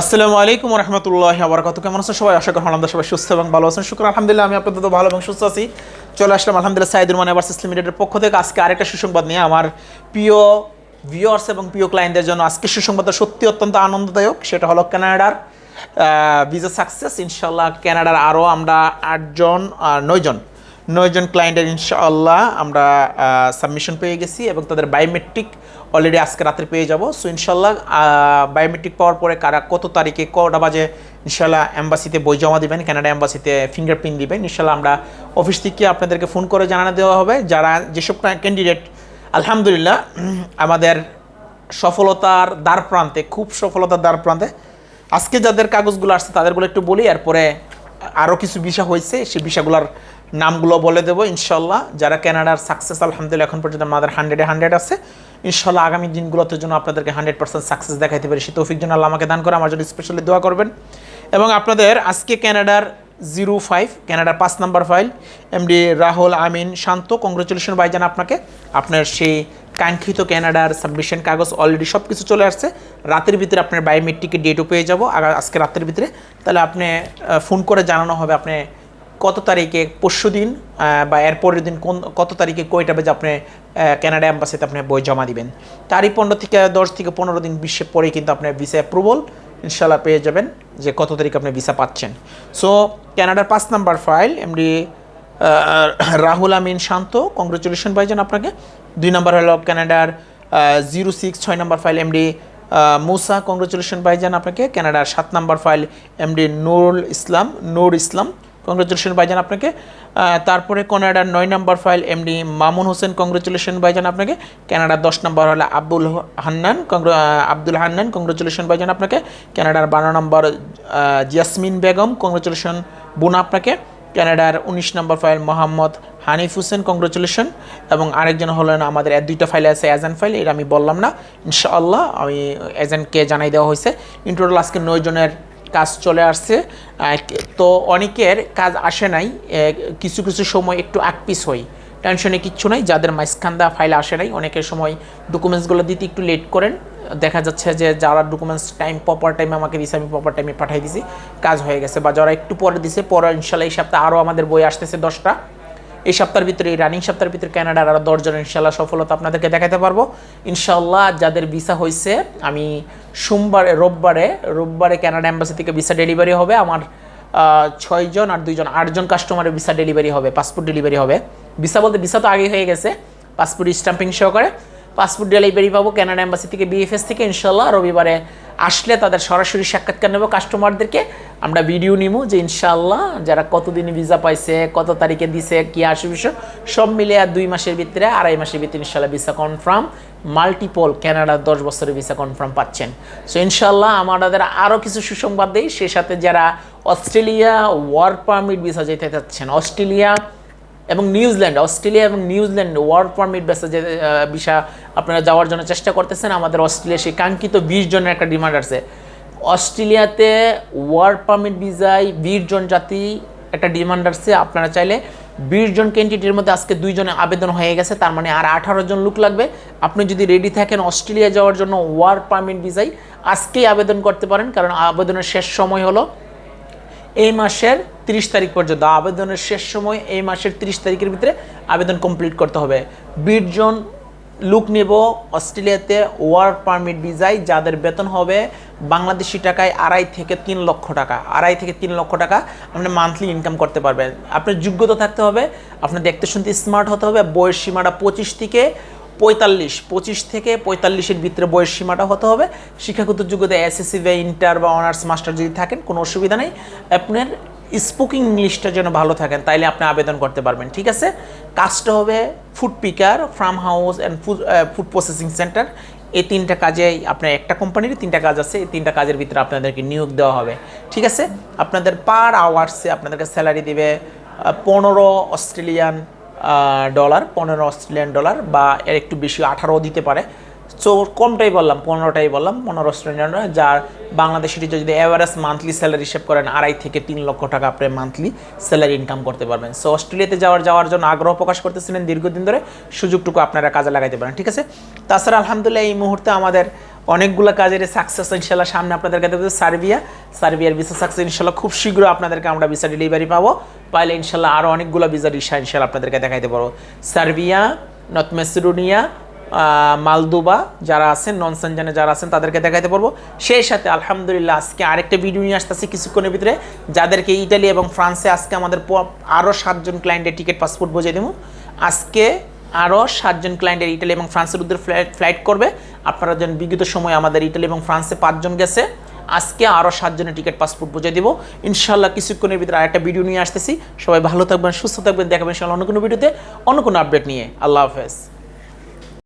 আসসালামু আলাইকুম রহমতুল্লাহ আবরকাত কেমন আছেন সবাই? আশা করি আলহামদুলিল্লাহ সবাই সুস্থ এবং ভালো আছেন। শুক্র, আলহামদুলিল্লাহ, আমি আপনাদের ভালো এবং সুস্থ আছি। চলে আসলাম আলহামদুলিল্লাহ সাইদুর মানে ভার্সেস লিমিটেডের পক্ষ থেকে। আজকে আরেকটা সুসংবাদ নিয়ে আমার প্রিয় ভিউয়ার্স এবং প্রিয় ক্লায়েন্টদের জন্য আজকে সুসংবাদটা সত্যি অত্যন্ত আনন্দদায়ক। সেটা হলো কানাডার ভিসা সাকসেস ইনশাল্লাহ কানাডার আরও আমরা আটজন আর নয়জন নয়জন ক্লায়েন্টের ইনশাআল্লাহ আমরা সাবমিশন পেয়ে গেছি এবং তাদের বায়োমেট্রিক অলরেডি আজকে রাত্রে পেয়ে যাব। সো ইনশাল্লাহ বায়োমেট্রিক পাওয়ার পরে কারা কত তারিখে কটা বাজে ইনশাল্লাহ অ্যাম্বাসিতে বই জমা দিবেন কানাডা অ্যাম্বাসিতে ফিঙ্গারপ্রিন্ট দিবেন। ইনশাল্লাহ আমরা অফিস থেকে আপনাদেরকে ফোন করে জানানো দেওয়া হবে। যারা যেসব ক্যান্ডিডেট আলহামদুলিল্লাহ আমাদের সফলতার দ্বার প্রান্তে, খুব সফলতার দ্বার প্রান্তে, আজকে যাদের কাগজগুলো আসছে তাদেরগুলো একটু বলি, এরপরে আরও কিছু বিষয় হয়েছে সেই বিষয়গুলোর নামগুলো বলে দেবো ইনশাল্লাহ যারা কানাডার সাকসেস আলহামদুলিল্লাহ, এখন পর্যন্ত আমাদের হান্ড্রেডে হান্ড্রেড আছে। ইনশাল্লাহ আগামী দিনগুলোতে জন্য আপনাদেরকে হান্ড্রেড পার্সেন্ট সাকসেস দেখাইতে পারি, সে তৌফিক জন্য আল্লাহ আমাকে দান করে, আমার জন্য স্পেশালি দোয়া করবেন। এবং আপনাদের আজকে কানাডার জিরো ফাইভ কানাডার পাঁচ number file MD Rahul, Amin, Shanto congratulation ভাইজান আপনাকে। আপনার সেই কাঙ্ক্ষিত কানাডার সাবমিশন কাগজ অলরেডি সব কিছু চলে আসছে। রাতের ভিতরে আপনার বায়োমেট্রিকের ডেটও পেয়ে যাব। আজকে রাতের ভিতরে। তাহলে আপনি ফোন করে জানানো হবে, আপনি কত তারিখে পরশু দিন বা এর পরের দিন কোন, কত তারিখে কয়টা বাজে আপনি কানাডা অ্যাম্বাসিতে আপনি বই জমা দিবেন। তারই পনেরো থেকে দশ থেকে পনেরো দিন বিশ্বের পরেই কিন্তু আপনার ভিসা অ্যাপ্রুভাল ইনশাল্লাহ পেয়ে যাবেন যে কত তারিখে আপনি ভিসা পাচ্ছেন। সো কানাডার পাঁচ number file MD Rahul Amin Shanto congratulation ভাইজান আপনাকে। দুই নম্বর হলো কানাডার জিরো সিক্স ছয় নম্বর ফাইল এমডি মুসা কংগ্রেচুলেশন ভাইজান আপনাকে। কানাডার সাত নম্বর file MD Nurul Islam, Nur Islam. Congratulation ভাইজান আপনাকে। তারপরে কানাডার নয় নম্বর file MD Mamun Hossain congratulation ভাইজান আপনাকে। কানাডার দশ নম্বর হলো আব্দুল হান্নান আব্দুল হান্নান কংগ্রেচুলেশন ভাইজান আপনাকে। কানাডার বারো নম্বর জিয়াসমিন বেগম কংগ্রেচুলেশন বোন আপনাকে। কানাডার উনিশ নম্বর ফাইল মোহাম্মদ হানিফ হোসেন কংগ্রেচুলেশন এবং আরেকজন হলেন আমাদের দুইটা ফাইল আছে এজেন্ট ফাইল, এটা আমি বললাম না। ইনশাআল্লাহ, আমি এজেন্টকে জানাই দেওয়া হয়েছে। ইন টোটাল আজকে নয় জনের কাজ চলে আসছে তো অনেকের কাজ আসে নাই কিছু কিছু সময় একটু আকপিস হই। টেনশনে কিচ্ছু নাই, যাদের মাইসখান্দা ফাইল আসে নাই, অনেকের সময় ডকুমেন্টসগুলো দিতে একটু লেট করেন। দেখা যাচ্ছে যে যারা ডকুমেন্টস টাইম প্রপার টাইমে আমাকে দিছে, আমি প্রপার টাইমে পাঠিয়ে দিছি, কাজ হয়ে গেছে। বা যারা একটু পরে দিছে, পরে ইনশাল্লাহ এই সপ্তাহে আরও আমাদের বই আসতেছে দশটা। এই সপ্তাহের ভিতরে, এই রানিং সপ্তাহের ভিতরে ক্যানাডার আরও দশজন ইনশাল্লাহ সফলতা আপনাদেরকে দেখাতে পারব। ইনশাল্লাহ যাদের ভিসা হয়েছে আমি সোমবারে, রোববারে রোববারে ক্যানাডা অ্যাম্বাসি থেকে ভিসা ডেলিভারি হবে। আমার ছয়জন আর দুইজন, আটজন কাস্টমারের ভিসা ডেলিভারি হবে পাসপোর্ট ডেলিভারি হবে। ভিসা বলতে ভিসা তো আগে হয়ে গেছে পাসপোর্ট স্ট্যাম্পিং সহকারে। পাসপোর্ট ডেলিভারি পাবো কানাডা অ্যাম্বাসি থেকে বিএফএস থেকে ইনশাল্লাহ রবিবারে আসলে তাদের সরাসরি সাক্ষাৎকার নেব কাস্টমারদেরকে আমরা ভিডিও নিবো যে ইনশাল্লাহ যারা কতদিন ভিসা পাইছে, কত তারিখে দিছে, কি আসে বিষয় সব মিলে আর দুই মাসের ভিতরে, আড়াই মাসের ভিতরে ইনশাল্লাহ ভিসা কনফার্ম মাল্টিপল কানাডার দশ বছরের ভিসা কনফার্ম পাচ্ছেন। সো ইনশাল্লাহ আমাদের আরও কিছু সুসংবাদ দেই সে সাথে যারা অস্ট্রেলিয়া ওয়ার্ক পারমিট ভিসা যেতে চাচ্ছেন, অস্ট্রেলিয়া এবং নিউজিল্যান্ড, অস্ট্রেলিয়া এবং নিউজিল্যান্ড ওয়ার্ক পারমিট বেসে যে বিষা আপনারা যাওয়ার জন্য চেষ্টা করতেছেন, আমাদের অস্ট্রেলিয়া, সেই কাঙ্ক্ষিত বিশ জনের একটা ডিমান্ড আছে। অস্ট্রেলিয়াতে ওয়ার্ক পারমিট ভিসায় বিশ জন জাতি একটা ডিমান্ড আসছে আপনারা চাইলে বিশ জন ক্যান্ডিডেটের মধ্যে আজকে দুইজনে আবেদন হয়ে গেছে, তার মানে আর আঠারো জন লোক লাগবে। আপনি যদি রেডি থাকেন অস্ট্রেলিয়া যাওয়ার জন্য ওয়ার্ক পারমিট ভিসায়, আজকেই আবেদন করতে পারেন, কারণ আবেদনের শেষ সময় হলো এই মাসের তিরিশ তারিখ পর্যন্ত, আবেদনের শেষ সময় এই মাসের তিরিশ তারিখের ভিতরে আবেদন কমপ্লিট করতে হবে। বিশ জন লুক নেব অস্ট্রেলিয়াতে ওয়ার্ক পারমিট ভিসায় যাদের বেতন হবে বাংলাদেশি টাকায় আড়াই থেকে তিন লক্ষ টাকা। আড়াই থেকে তিন লক্ষ টাকা আপনি মান্থলি ইনকাম করতে পারবেন। আপনার যোগ্যতা থাকতে হবে, আপনার দেখতে শুনতে স্মার্ট হতে হবে, বয়স সীমাটা পঁচিশ থেকে পঁয়তাল্লিশ, পঁচিশ থেকে পঁয়তাল্লিশের ভিতরে বয়স সীমাটা হতে হবে। শিক্ষাগত যোগ্যতা এসএসসি বা ইন্টার বা অনার্স, মাস্টার যদি থাকেন, কোনো অসুবিধা নেই। আপনার স্পোকিং ইংলিশটা যেন ভালো থাকেন, তাইলে আপনি আবেদন করতে পারবেন, ঠিক আছে? কাজটা হবে food picker, farm house and food food processing centre. এই তিনটা কাজে আপনার একটা কোম্পানির তিনটা কাজ আছে, এই তিনটা কাজের ভিতরে আপনাদেরকে নিয়োগ দেওয়া হবে, ঠিক আছে? আপনাদের পার আওয়ার্সে আপনাদেরকে স্যালারি দিবে পনেরো অস্ট্রেলিয়ান ডলার পনেরো অস্ট্রেলিয়ান ডলার বা এর একটু বেশি, আঠারো দিতে পারে। সো কমটাই বললাম, পনেরোটাই বললাম, পনেরো অস্ট্রেলিয়ান ডলার যার বাংলাদেশের যদি অ্যাভারেজ মান্থলি স্যালারি হিসেব করেন, আড়াই থেকে তিন লক্ষ টাকা আপনি মান্থলি স্যালারি ইনকাম করতে পারবেন। সো অস্ট্রেলিয়াতে যাওয়ার যাওয়ার জন্য আগ্রহ প্রকাশ করতেছিলেন দীর্ঘদিন ধরে। সুযোগটুকু আপনারা কাজে লাগাইতে পারেন, ঠিক আছে? তাছাড়া আলহামদুলিল্লাহ, এই মুহূর্তে আমাদের অনেকগুলো কাজের সাকসেস ইনশাল্লাহ সামনে আপনাদেরকে দেবো সার্বিয়া। সার্বিয়ার ভিসা সাকসেস ইনশাল্লাহ খুব শীঘ্র আপনাদেরকে আমরা ভিসা ডেলিভারি পাবো। পাইলে ইনশাল্লাহ আরও অনেকগুলো ভিসা রিসা ইনশাল্লাহ আপনাদেরকে দেখাইতে পারব। সার্বিয়া, নর্থ মেসিডোনিয়া মালদোবা যারা আছেন নন সেনজানে যারা আছেন, তাদেরকে দেখাইতে পারব। সেই সাথে আলহামদুলিল্লাহ আজকে আরেকটা ভিডিও নিয়ে আসতেছি কিছুক্ষণের ভিতরে। যাদেরকে ইটালি এবং ফ্রান্সে আজকে আমাদের আরও সাতজন ক্লায়েন্টের টিকিট পাসপোর্ট বুঝিয়ে দেবো আজকে আরও সাতজন ক্লায়েন্টের ইটালি এবং ফ্রান্সের উদ্দেশ্যে ফ্লাইট ফ্লাইট করবে। আপনারা যেন বিগত সময় আমাদের ইটালি এবং ফ্রান্সে পাঁচজন গেছে, আজকে আরও সাতজনের টিকিট পাসপোর্ট বুঝিয়ে দিব। ইনশাল্লাহ কিছুক্ষণের ভিতরে আরেকটা ভিডিও নিয়ে আসতেছি। সবাই ভালো থাকবেন, সুস্থ থাকবেন। দেখাবেন ইনশাল্লাহ অন্য কোনো ভিডিওতে অন্য কোনো আপডেট নিয়ে। আল্লাহ হাফেজ।